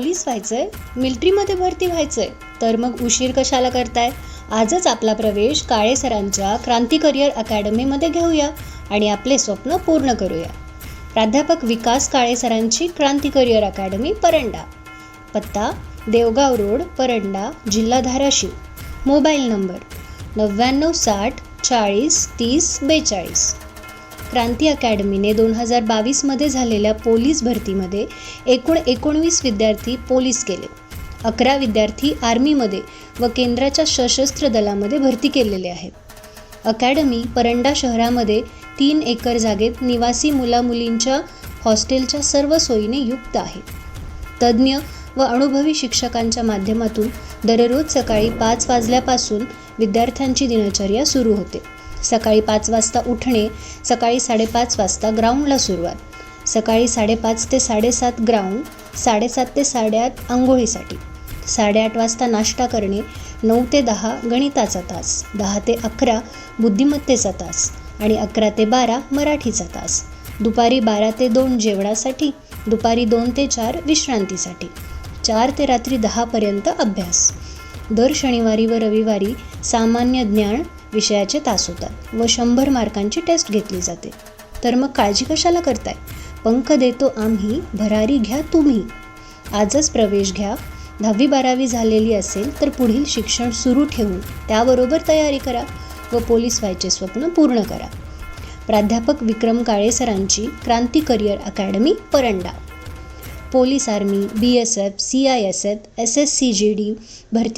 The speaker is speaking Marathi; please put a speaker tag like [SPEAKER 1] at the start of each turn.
[SPEAKER 1] पोलीस व्हायचंय मिलिटरीमध्ये भरती व्हायचंय तर मग उशीर कशाला करताय? आजच आपला प्रवेश काळे सरांच्या क्रांती करिअर अकॅडमीमध्ये घेऊया आणि आपले स्वप्न पूर्ण करूया. प्राध्यापक विकास काळे सरांची क्रांती करिअर अकॅडमी परंडा. पत्ता देवगाव रोड परंडा जिल्हा धाराशिव. मोबाईल नंबर नव्याण्णव साठ चाळीस तीस बेचाळीस. क्रांती अकॅडमीने दोन हजार बावीसमध्ये झालेल्या पोलीस भरतीमध्ये एकूण एकोणवीस विद्यार्थी पोलीस केले. अकरा विद्यार्थी आर्मीमध्ये व केंद्राच्या सशस्त्र दलामध्ये भरती केलेले आहेत. अकॅडमी परंडा शहरामध्ये तीन एकर जागेत निवासी मुलामुलींच्या हॉस्टेलच्या सर्व सोयीने युक्त आहे. तज्ज्ञ व अनुभवी शिक्षकांच्या माध्यमातून दररोज सकाळी पाच वाजल्यापासून विद्यार्थ्यांची दिनचर्या सुरू होते. सकाळी पाच वाजता उठणे सकाळी साडेपाच वाजता ग्राउंडला सुरुवात. सकाळी साडेपाच ते साडेसात ग्राउंड साडेसात ते साडेआठ आंघोळीसाठी. साडेआठ वाजता नाश्ता करणे नऊ ते दहा गणिताचा तास दहा ते अकरा बुद्धिमत्तेचा तास आणि अकरा ते बारा मराठीचा तास. दुपारी बारा ते दोन जेवणासाठी दुपारी दोन ते चार विश्रांतीसाठी. चार ते रात्री दहापर्यंत अभ्यास. दर शनिवारी व रविवारी सामान्य ज्ञान विषयाचे तास होतात. व शंभर मार्कांची टेस्ट घेतली जाते. तर मग काळजी कशाला करताय? पंख देतो आम्ही भरारी घ्या तुम्ही. आजच प्रवेश घ्या. दहावी बारावी झालेली असेल तर पुढील शिक्षण सुरू ठेवून त्याबरोबर तयारी करा व पोलीस व्हायचे स्वप्न पूर्ण करा. प्राध्यापक विक्रम काळे सरांची Kranti career academy Paranda. Police army B S F C I S F S S C G D भरती